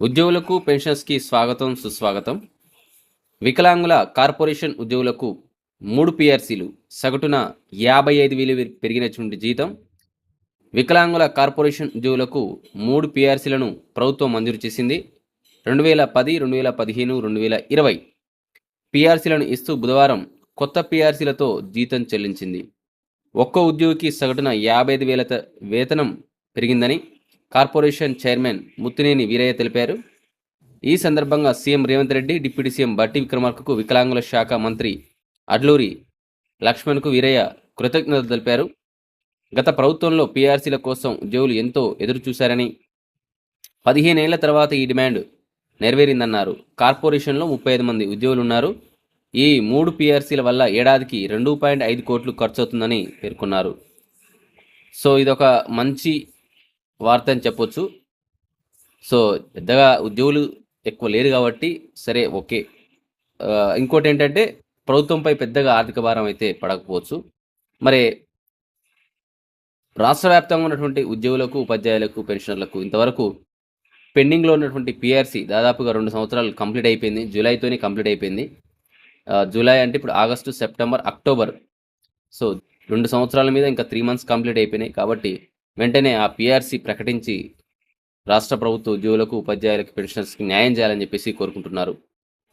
ఉద్యోగులకు పెన్షన్స్కి స్వాగతం సుస్వాగతం. వికలాంగుల కార్పొరేషన్ ఉద్యోగులకు మూడు పిఆర్సీలు సగటున యాభై ఐదు వేలు పెరిగినటువంటి జీతం. వికలాంగుల కార్పొరేషన్ ఉద్యోగులకు మూడు పిఆర్సీలను ప్రభుత్వం మంజూరు చేసింది. రెండు వేల పది రెండు వేల పదిహేను రెండు వేల ఇరవై పిఆర్సీలను ఇస్తూ బుధవారం కొత్త పిఆర్సీలతో జీతం చెల్లించింది. ఒక్కో ఉద్యోగికి సగటున యాభై ఐదు వేల వేతనం పెరిగిందని కార్పొరేషన్ చైర్మన్ ముత్తినేని వీరయ్య తెలిపారు. ఈ సందర్భంగా CM Revanth Reddy deputy CM Bhatti విక్రమార్కకు వికలాంగుల శాఖ మంత్రి అడ్లూరి లక్ష్మణ్కు వీరయ్య కృతజ్ఞతలు తెలిపారు. గత ప్రభుత్వంలో పీఆర్సీల కోసం ఉద్యోగులు ఎంతో ఎదురుచూశారని పదిహేనేళ్ళ తర్వాత ఈ డిమాండ్ నెరవేరిందన్నారు. కార్పొరేషన్లో ముప్పై ఐదు మంది ఉద్యోగులు ఉన్నారు. ఈ మూడు పీఆర్సీల వల్ల ఏడాదికి రెండు పాయింట్ ఐదు కోట్లు ఖర్చు అవుతుందని పేర్కొన్నారు. సో ఇదొక మంచి వార్త అని చెప్పొచ్చు. సో పెద్దగా ఉద్యోగులు ఎక్కువ లేరు కాబట్టి సరే ఓకే. ఇంకోటి ఏంటంటే ప్రభుత్వంపై పెద్దగా ఆర్థిక భారం అయితే పడకపోవచ్చు. మరి రాష్ట్ర వ్యాప్తంగా ఉన్నటువంటి ఉద్యోగులకు ఉపాధ్యాయులకు పెన్షనర్లకు ఇంతవరకు పెండింగ్లో ఉన్నటువంటి పిఆర్సీ దాదాపుగా రెండు సంవత్సరాలు కంప్లీట్ అయిపోయింది. జూలైతోనే కంప్లీట్ అయిపోయింది. జూలై అంటే ఇప్పుడు ఆగస్టు సెప్టెంబర్ అక్టోబర్. సో రెండు సంవత్సరాల మీద ఇంకా త్రీ మంత్స్ కంప్లీట్ అయిపోయినాయి కాబట్టి వెంటనే ఆ పిఆర్సీ ప్రకటించి రాష్ట్ర ప్రభుత్వ ఉద్యోగులకు ఉపాధ్యాయులకు పెన్షనర్స్కి న్యాయం చేయాలని చెప్పేసి కోరుకుంటున్నారు.